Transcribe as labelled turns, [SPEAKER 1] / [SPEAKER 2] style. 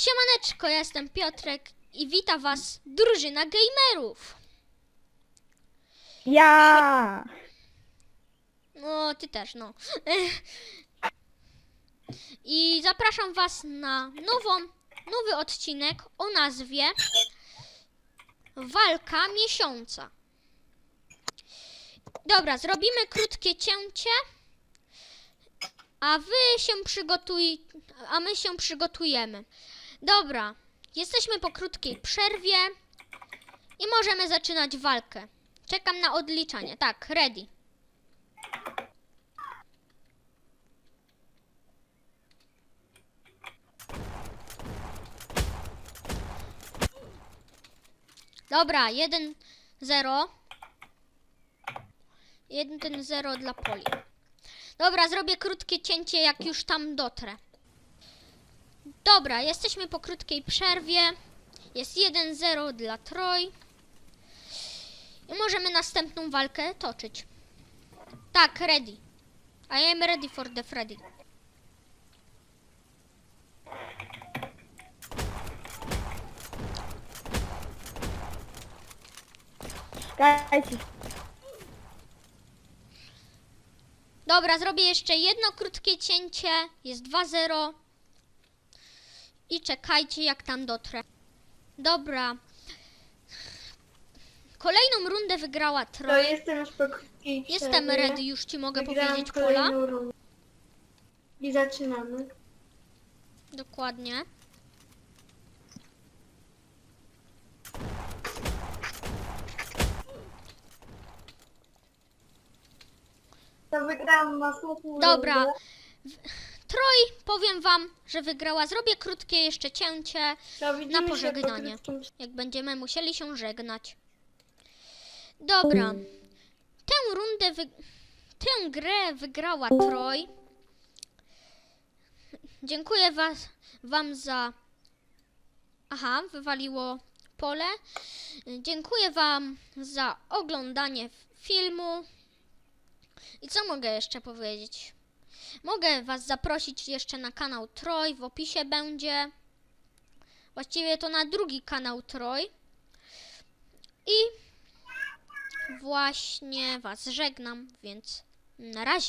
[SPEAKER 1] Siemaneczko, ja jestem Piotrek i wita was drużyna gamerów.
[SPEAKER 2] Ja!
[SPEAKER 1] No, ty też, no. I zapraszam was na nową, nowy odcinek o nazwie Walka Miesiąca. Dobra, zrobimy krótkie cięcie, a wy się przygotuj, a my się przygotujemy. Dobra, jesteśmy po krótkiej przerwie i możemy zaczynać walkę. Czekam na odliczanie. Tak, ready. Dobra, 1-0. 1-0 dla Poli. Dobra, zrobię krótkie cięcie, jak już tam dotrę. Dobra, jesteśmy po krótkiej przerwie. Jest 1-0 dla Troj. I możemy następną walkę toczyć. Tak, ready. I am ready for the Freddy.
[SPEAKER 2] Czekajcie.
[SPEAKER 1] Dobra, zrobię jeszcze jedno krótkie cięcie. Jest 2-0. I czekajcie, jak tam dotrę. Dobra. Kolejną rundę wygrała
[SPEAKER 3] To
[SPEAKER 1] Troj.
[SPEAKER 3] jestem już po
[SPEAKER 1] Jestem ready, już ci mogę
[SPEAKER 3] Wygrałam
[SPEAKER 1] powiedzieć,
[SPEAKER 3] kolejną rundę. I zaczynamy.
[SPEAKER 1] Dokładnie.
[SPEAKER 3] To wygrałam następną
[SPEAKER 1] Dobra.
[SPEAKER 3] rundę.
[SPEAKER 1] Troj, powiem wam, że wygrała. Zrobię krótkie jeszcze cięcie,
[SPEAKER 3] To widzimy
[SPEAKER 1] na
[SPEAKER 3] się
[SPEAKER 1] pożegnanie.
[SPEAKER 3] po krótkim
[SPEAKER 1] jak będziemy musieli się żegnać. Dobra. Tę rundę, wy... tę grę wygrała Troj. Dziękuję was, wam za... Aha, wywaliło pole. Dziękuję wam za oglądanie filmu. I co mogę jeszcze powiedzieć? Mogę was zaprosić jeszcze na kanał Troj, w opisie będzie. Właściwie to na drugi kanał Troj. I właśnie was żegnam, więc na razie.